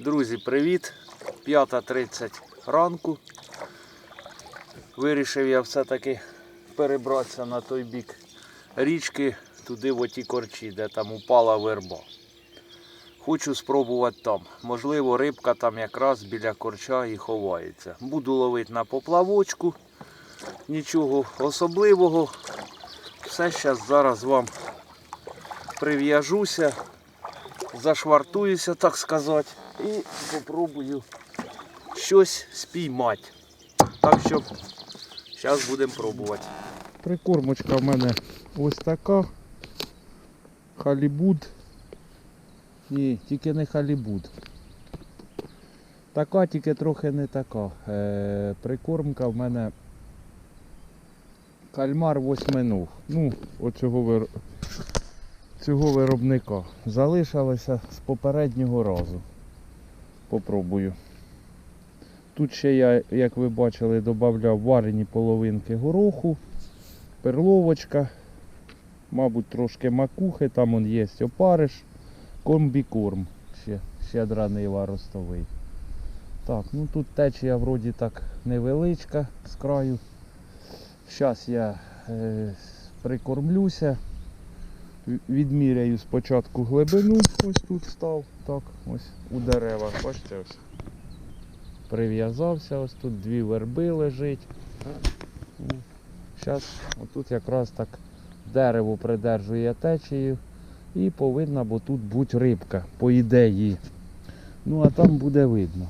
Друзі, привіт! 5.30 ранку. Вирішив я все-таки перебратися на той бік річки, туди в оті корчі, де там упала верба. Хочу спробувати там. Можливо, рибка там якраз біля корча і ховається. Буду ловити на поплавочку. Нічого особливого. Все зараз зараз вам прив'яжуся, зашвартуюся, так сказати, і попробую щось спіймати. Так що зараз будемо пробувати. Прикормочка в мене ось така. Халібуд. Ні, тільки не халібуд. Така, тільки трохи не така. Е, прикормка в мене кальмар восьминог. Ну, оцього вир... цього виробника. Залишилося з попереднього разу. Попробую. Тут ще я, як ви бачили, додавав варені половинки гороху, перловочка, мабуть, трошки макухи, там он є опариш, комбікорм, ще щедра нива. Так, ну тут течія вроді так невеличка з краю. Зараз я е, прикормлюся. Відміряю спочатку глибину, ось тут став, так, ось у деревах, бачите ось. Прив'язався, ось тут дві верби лежить. Зараз отут якраз так дерево придержує течією і повинна бо тут бути рибка, по ідеї. Ну а там буде видно.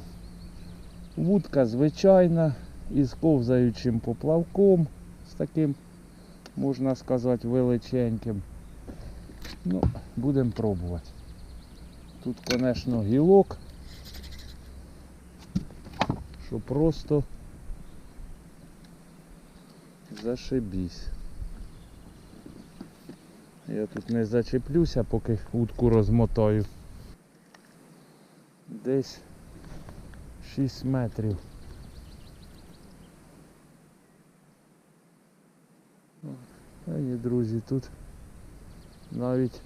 Вудка звичайна, із ковзаючим поплавком, з таким, можна сказати, величеньким. Ну, будемо пробувати. Тут, звісно, гілок, що просто зашибісь. Я тут не зачеплюся, поки утку розмотаю. Десь 6 метрів. А друзі, тут навіть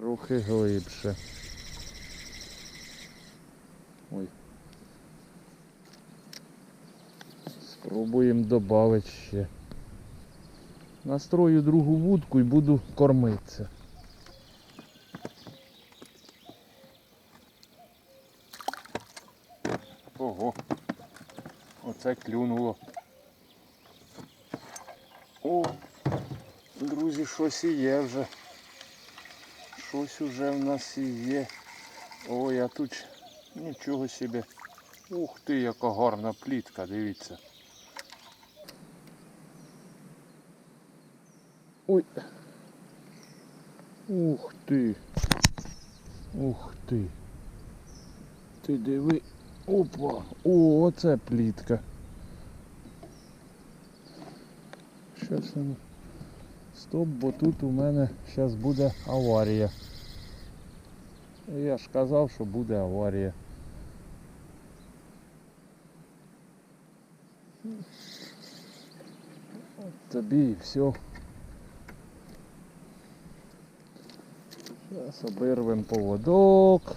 трохи глибше. Ой. Спробуємо додати ще. Настрою другу вудку і буду кормитися. Ого, оце клюнуло. О, друзі, щось і є вже. Щось уже в нас є. Ой, а тут нічого собі. Ух ти, яка гарна плітка, дивіться. Ой. Ух ти. Ух ти. Ти диви. Опа. О, оце плітка. Щас воно. Стоп, бо тут у мене зараз буде аварія. Я ж казав, що буде аварія. От тобі і все. Зараз обірвемо поводок.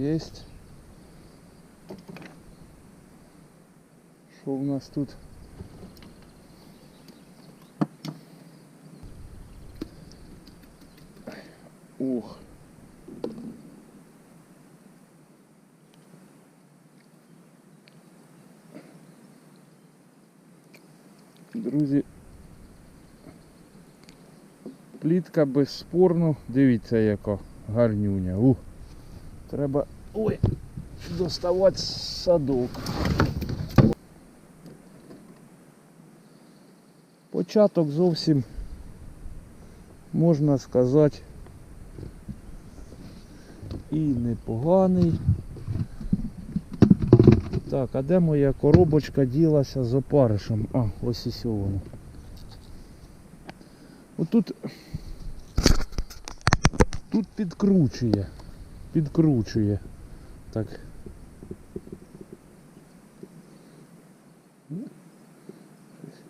Есть. Что у нас тут? Ух. Друзі, плітка безспорно, дивіться яка гарнюня. Ух. Треба ой, доставати садок. Початок зовсім можна сказати і непоганий. Так, а де моя коробочка ділася з опаришем? А, ось і сьо воно. Отут тут підкручує підкручує. Так. Ну, щось.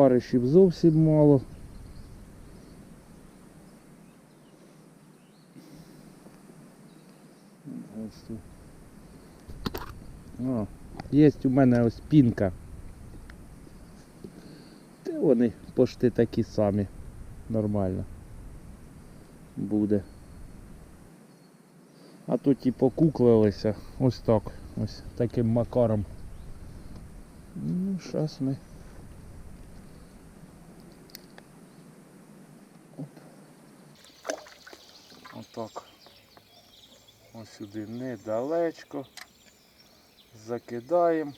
Опаришів зовсім мало. О, є у мене ось пінка. Та вони пошти такі самі. Нормально. Буде. А то ті покуклилися ось так. Ось таким макаром. Ну, зараз ми. Оп. Отак. Ось сюди недалечко. Закидаємо.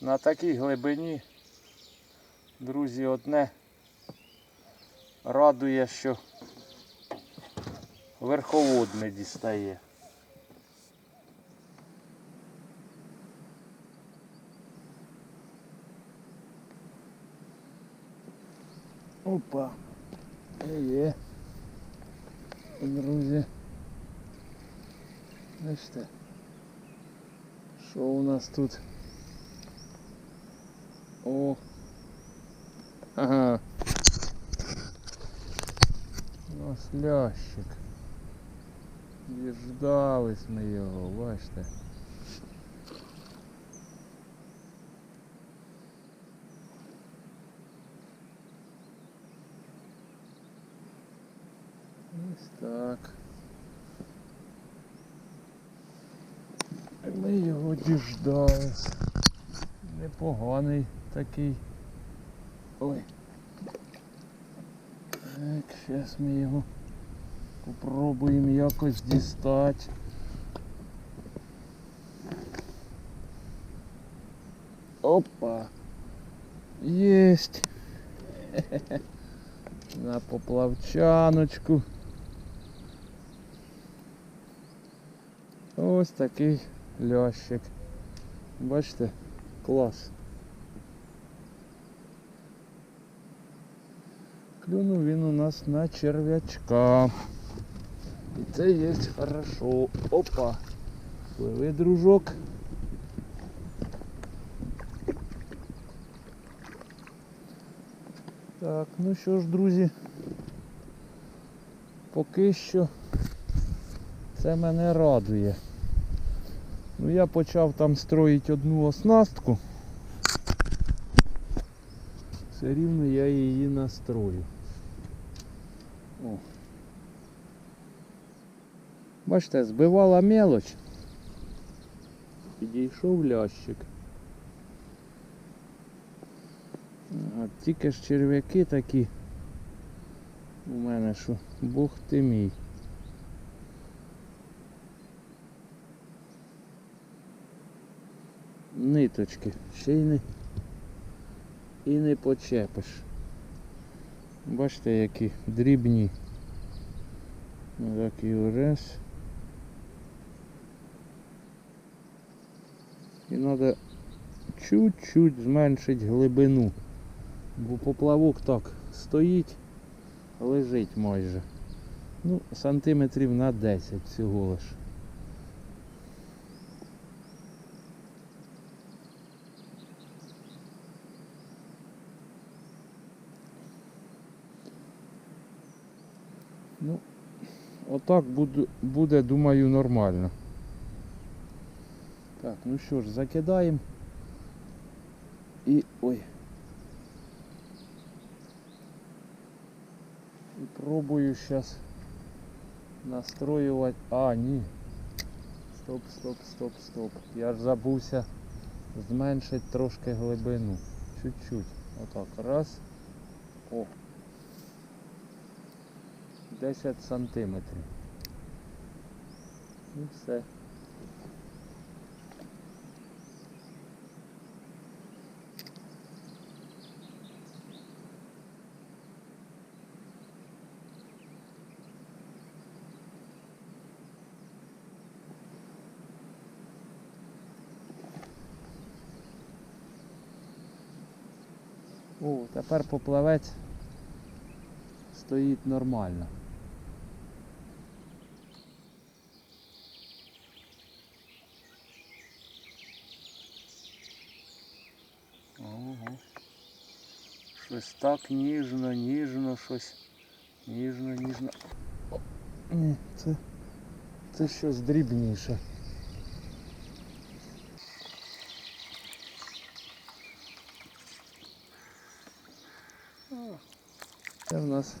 На такій глибині, друзі, одне радує, що верховод не дістає. Опа. Є. Друзі. Бачите. Що у нас тут? О. Ага. У нас лящик. Діждались ми його, бачите. Ось так. Ми. Непоганий такий. Ой. Так, зараз ми його попробуємо якось дістати. Опа! Єсть! На поплавчаночку. Ось такий лящик. Бачите? Клас. Клюнув він у нас на черв'ячка. І це є хорошо. Опа. Пливи, дружок. Так, ну що ж, друзі, поки що це мене радує. Ну я почав там строїти одну оснастку. Все рівно я її настрою. О. Бачите, збивала мелоч. Підійшов лящик. А тільки ж черв'яки такі у мене що Бог ти мій. Ниточки, ще й не і не почепиш. Бачите, які дрібні. Такий урез. І треба чуть-чуть зменшити глибину. Бо поплавок так стоїть, лежить майже. Ну, сантиметрів на 10 всього лиш. Отак буде, думаю, нормально. Так, ну що ж, закидаємо. І ой. І пробую зараз настроювати. А, ні. Стоп, стоп, стоп, стоп. Я ж забувся зменшити трошки глибину. Чуть-чуть. Отак. Раз. О. 10 сантиметрів. І все. О, тепер поплавець стоїть нормально. Щось так ніжно, ніжно, щось. Ніжно, ніжно. О, ні, це, це щось дрібніше. Це в нас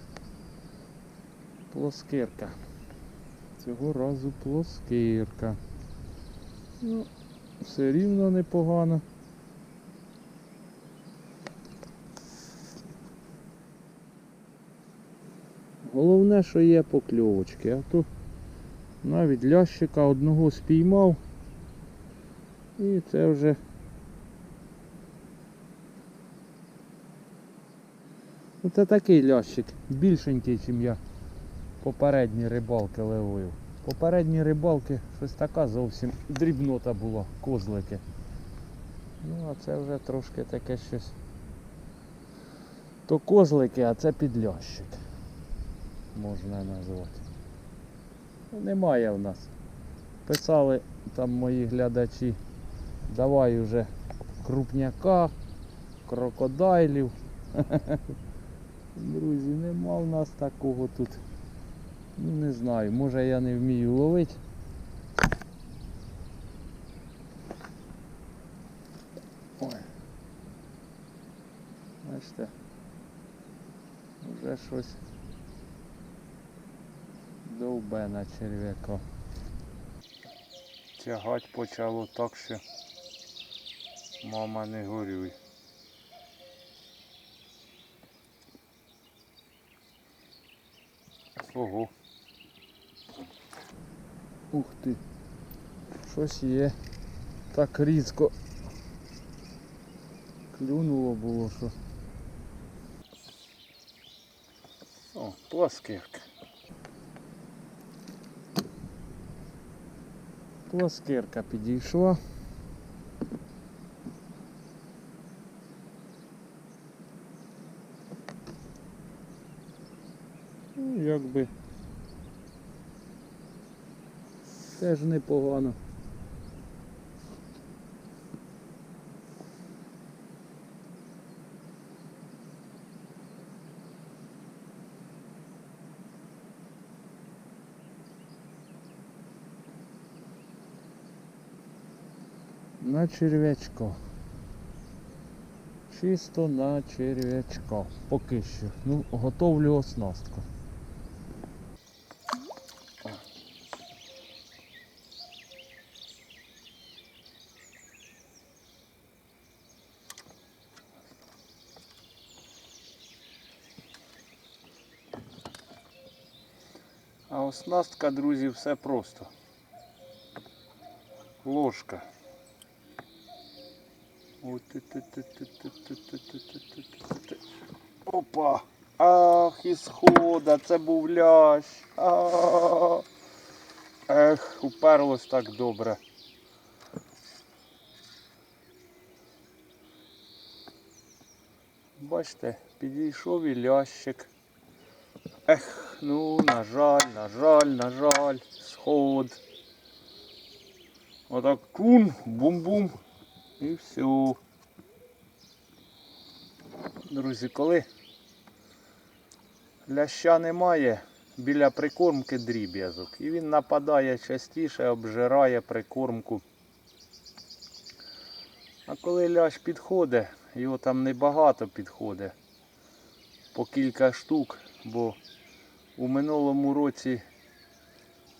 плоскирка. Цього разу плоскирка. Ну, все рівно непогано. Головне, що є покльовочки, а то навіть лящика одного спіймав. І це вже Ну, Це такий лящик, більшенький, ніж я попередні рибалки ловив. Попередні рибалки щось така зовсім дрібнота була, козлики. Ну, а це вже трошки таке щось. То козлики, а це підлящик. Можна назвати. Ну, Немає в нас. Писали там мої глядачі, давай уже крупняка, крокодайлів. Друзі, нема в нас такого тут. Ну не знаю, може я не вмію ловити. Ой. Бачите, вже щось довбе на черв'яка. Тягать почало так, що мама не горюй. Ого. Ух ти. Щось є. Так різко. Клюнуло було що. О, пласкирка. Пласкирка підійшла. Ну, якби теж непогано. На черв'ячко. Чисто на черв'ячко. Поки що. Ну, готовлю оснастку. А оснастка, друзі, все просто. Ложка. Опа! Ах, ісхода, це був лящ. Ех, уперлось так добре. Бачите, підійшов і лящик. Ех, ну, на жаль, на жаль, на жаль, сход. Отак кун, бум-бум. І все. Друзі, коли ляща немає, біля прикормки дріб'язок. І він нападає частіше, обжирає прикормку. А коли лящ підходить, його там небагато підходить. По кілька штук, бо у минулому році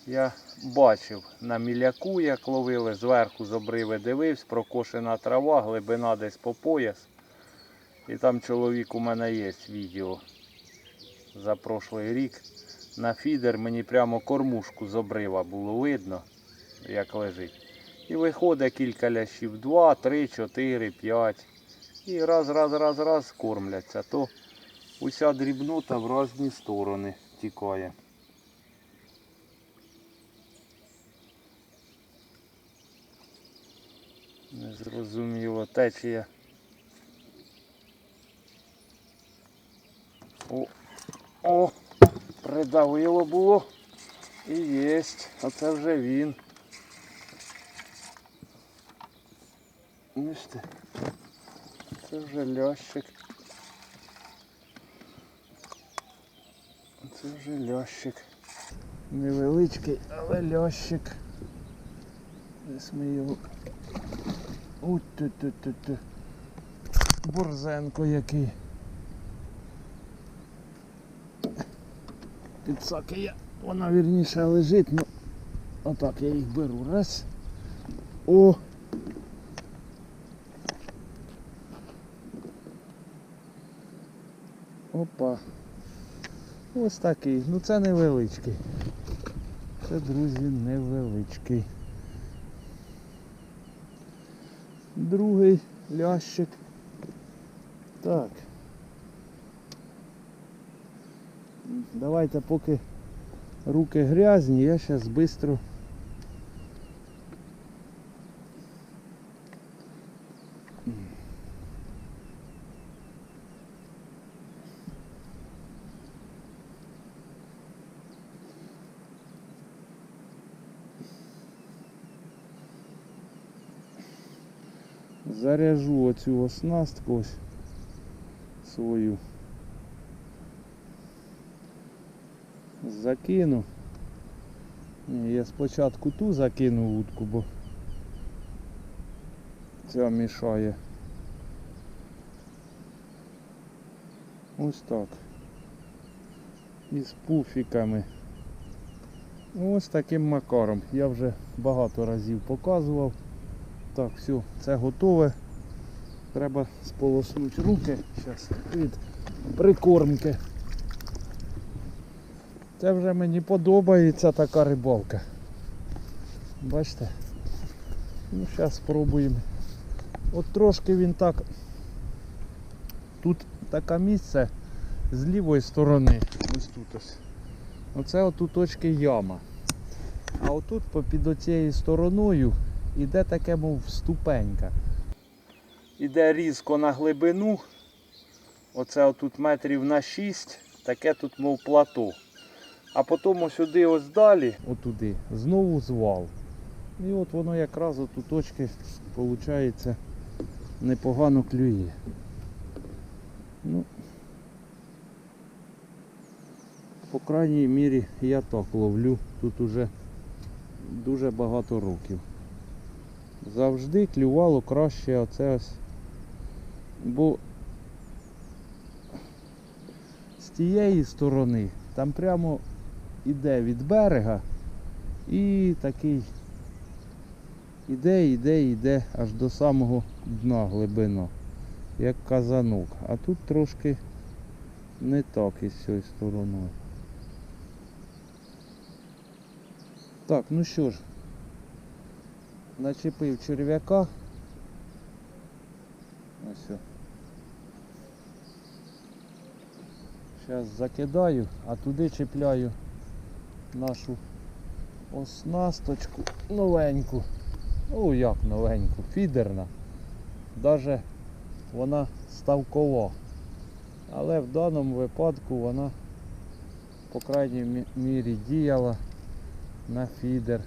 я бачив на міляку, як ловили, зверху з обриви дивився, прокошена трава, глибина десь по пояс. І там чоловік у мене є відео за прошлий рік. На фідер мені прямо кормушку з обрива було видно, як лежить. І виходить кілька лящів, 2, 3, 4, 5. І раз, раз, раз, раз кормляться, то уся дрібнота в різні сторони тікає. Незрозуміло течія. О, о, придавило було. І єсть. Оце вже він. Бачите, це вже лящик. Це вже лящик. Невеличкий, але лящик. Десь ми його. Уть ту ту ту ту Борзенко який. Підсаки я. Вона вірніше лежить, ну отак я їх беру. Раз. О! Опа. Ось такий. Ну це невеличкий. Це, друзі, невеличкий. Другий лящик. Так. Давайте поки руки грязні, я зараз швидко заряжу оцю оснастку ось свою. Закину. Я спочатку ту закину вудку, бо ця мішає. Ось так. Із пуфіками. Ось таким макаром. Я вже багато разів показував. Так, все, це готове. Треба сполоснути руки зараз від прикормки. Це вже мені подобається така рибалка. Бачите? Ну зараз спробуємо. От трошки він так. Тут таке місце з лівої сторони. Ось тут ось. Оце отут точки яма. А отут під оцією стороною іде таке, мов ступенька. Іде різко на глибину. Оце отут метрів на 6, таке тут мов плато. А потім сюди ось далі, отуди, знову звал. І от воно якраз от у точки, виходить, непогано клює. Ну, по крайній мірі я так ловлю. Тут уже дуже багато років. Завжди клювало краще оце ось. Бо з тієї сторони там прямо іде від берега і такий іде, іде, іде аж до самого дна глибина, як казанок. А тут трошки не так із цією стороною. Так, ну що ж, начепив черв'яка. Ось. Зараз закидаю, а туди чіпляю нашу оснасточку новеньку. Ну як новеньку, фідерна. Даже вона ставкова. Але в даному випадку вона по крайній мірі діяла на фідер.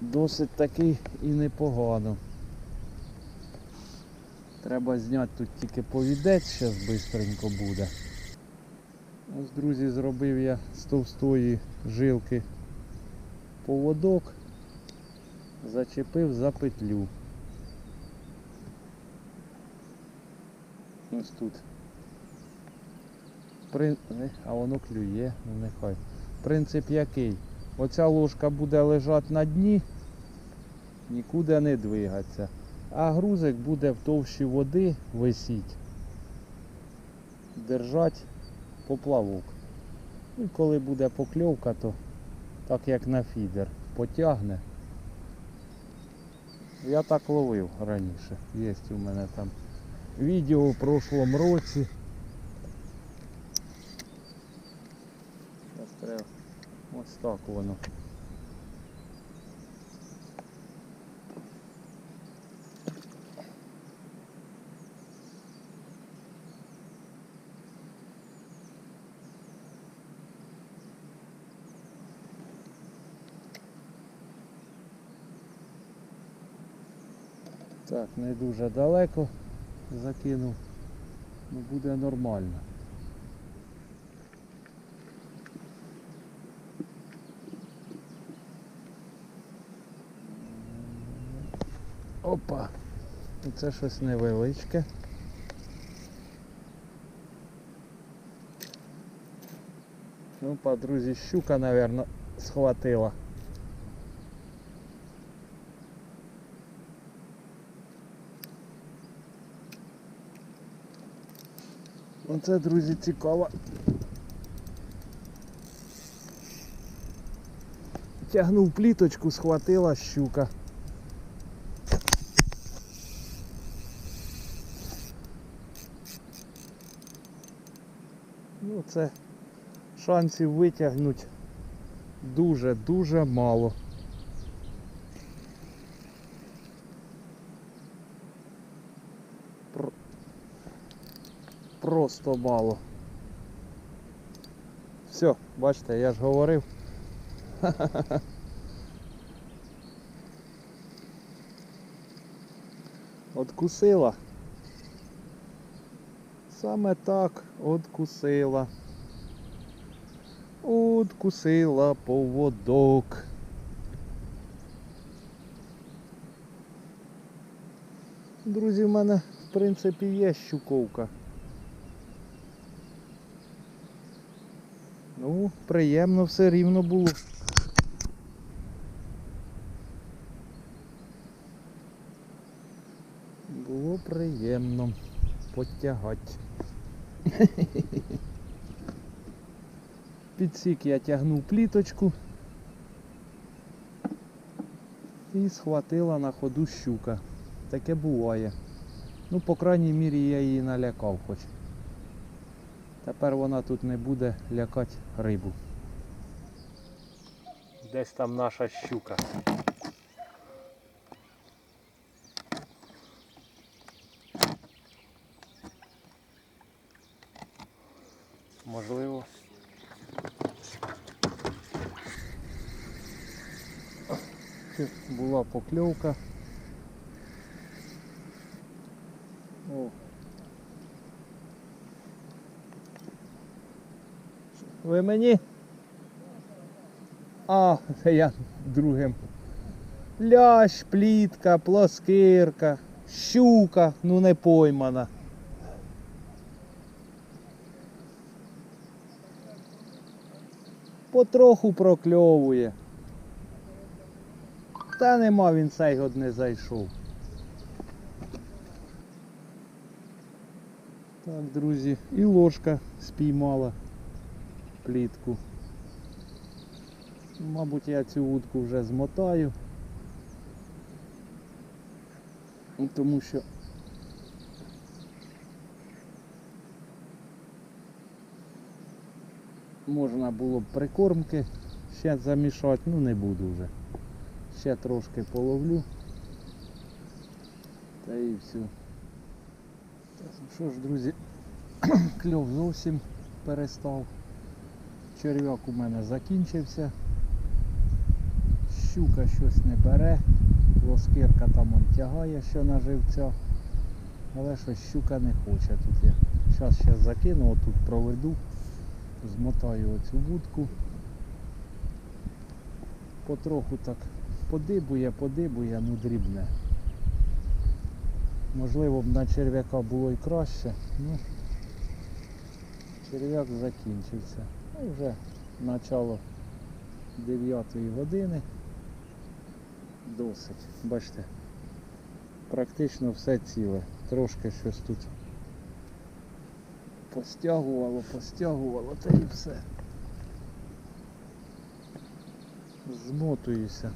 Досить такий і непогано. Треба зняти тут тільки повідець, зараз швидко буде. Ось, друзі, зробив я з товстої жилки поводок, зачепив за петлю. Ось тут. При... А воно клює, ну нехай. Принцип який? Оця ложка буде лежати на дні, нікуди не двигатися. А грузик буде в товщі води висіть, держать поплавок. І коли буде покльовка, то так як на фідер потягне. Я так ловив раніше. Є у мене там відео в прошлому році. Ось так воно. Так, не дуже далеко закинув, але буде нормально. Опа, це щось невеличке. Ну, по друзі, щука, мабуть, схватила. Оце, друзі, цікаво. Тягнув пліточку, схватила щука. Ну, це шансів витягнути дуже-дуже мало. Просто мало. Все, бачите, я ж говорив. Откусила. Саме так откусила. Откусила поводок. Друзі, в мене в принципі є щуковка. Приємно все рівно було. Було приємно потягати. Підсік я тягнув пліточку і схватила на ходу щука. Таке буває. Ну, по крайній мірі я її налякав хоч. Тепер вона тут не буде лякати рибу. Десь там наша щука. Можливо. Була покльовка. О. Ви мені? А, я другим. Лящ, плітка, плоскирка, щука, ну не поймана. Потроху прокльовує. Та нема він цей год не зайшов. Так, друзі, і ложка спіймала плітку. Мабуть, я цю вудку вже змотаю. Тому що можна було б прикормки ще замішати, ну не буду вже. Ще трошки половлю. Та і все. Що ж, друзі, кльов зовсім перестав. Черв'як у мене закінчився. Щука щось не бере. Лоскирка там он тягає, що на живця. Але щось щука не хоче. Тут я зараз ще закину, отут проведу, змотаю оцю вудку. Потроху так подибує, подибує, ну дрібне. Можливо б на черв'яка було і краще, ну черв'як закінчився. Ну, вже начало 9 години. Досить. Бачите, практично все ціле. Трошки щось тут постягувало, постягувало, та і все. Змотуюся.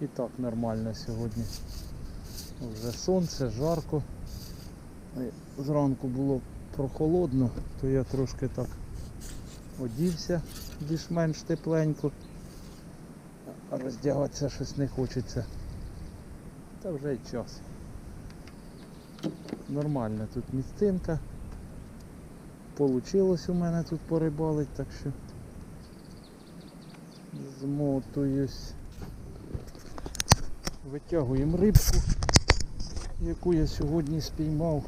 І так нормально сьогодні. Вже сонце, жарко. Зранку було прохолодно, то я трошки так одівся більш-менш тепленько. Роздягатися щось не хочеться. Та вже й час. Нормальна тут місцинка. Получилось у мене тут порибалить, так що змотуюсь. Витягуємо рибку, яку я сьогодні спіймав.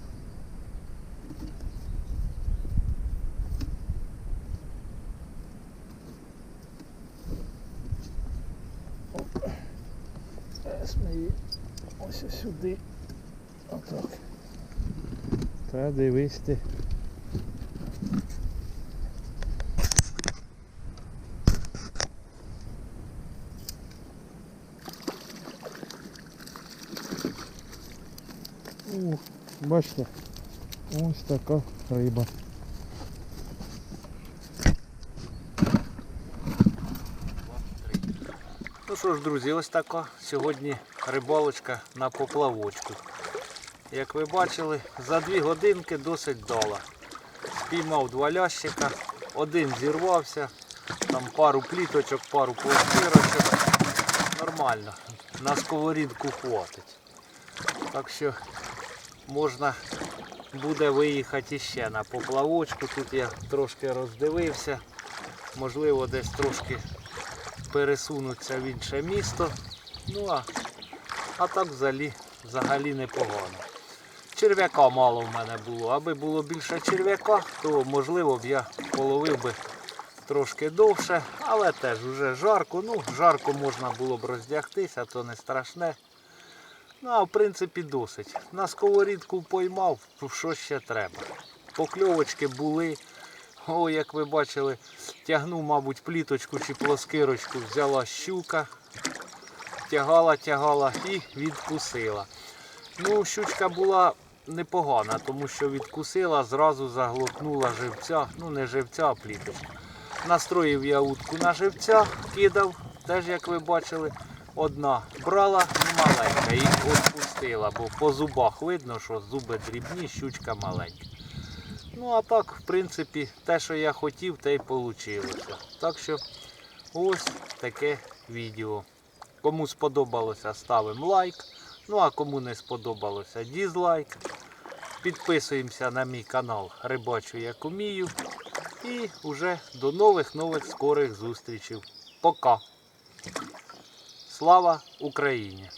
Зараз ми її ось ось сюди. Отак. Та дивись ти. Ух, бачите, ось така риба. Ну що ж, друзі, ось така сьогодні рибалочка на поплавочку. Як ви бачили, за дві годинки досить дала. Спіймав два лящика, один зірвався, там пару пліточок, пару пластирочок. Нормально, на сковорідку хватить. Так що можна буде виїхати іще на поплавочку. Тут я трошки роздивився. Можливо, десь трошки пересунуться в інше місто. Ну а, а так взагалі, взагалі непогано. Черв'яка мало в мене було. Аби було більше черв'яка, то можливо б я половив би трошки довше, але теж вже жарко. Ну, жарко можна було б роздягтися, то не страшне. Ну, а в принципі досить. На сковорідку поймав, що ще треба. Покльовочки були. О, як ви бачили, тягнув, мабуть, пліточку чи плоскирочку, взяла щука, тягала, тягала і відкусила. Ну, щучка була непогана, тому що відкусила, зразу заглотнула живця, ну не живця, а пліточку. Настроїв я утку на живця, кидав, теж як ви бачили, одна брала ну, маленька і відпустила, бо по зубах видно, що зуби дрібні, щучка маленька. Ну а так, в принципі, те, що я хотів, те й вийшло. Так що ось таке відео. Кому сподобалося, ставимо лайк. Ну а кому не сподобалося, дізлайк. Підписуємося на мій канал Рибачу як умію. І вже до нових нових скорих зустрічей. Пока. Слава Україні!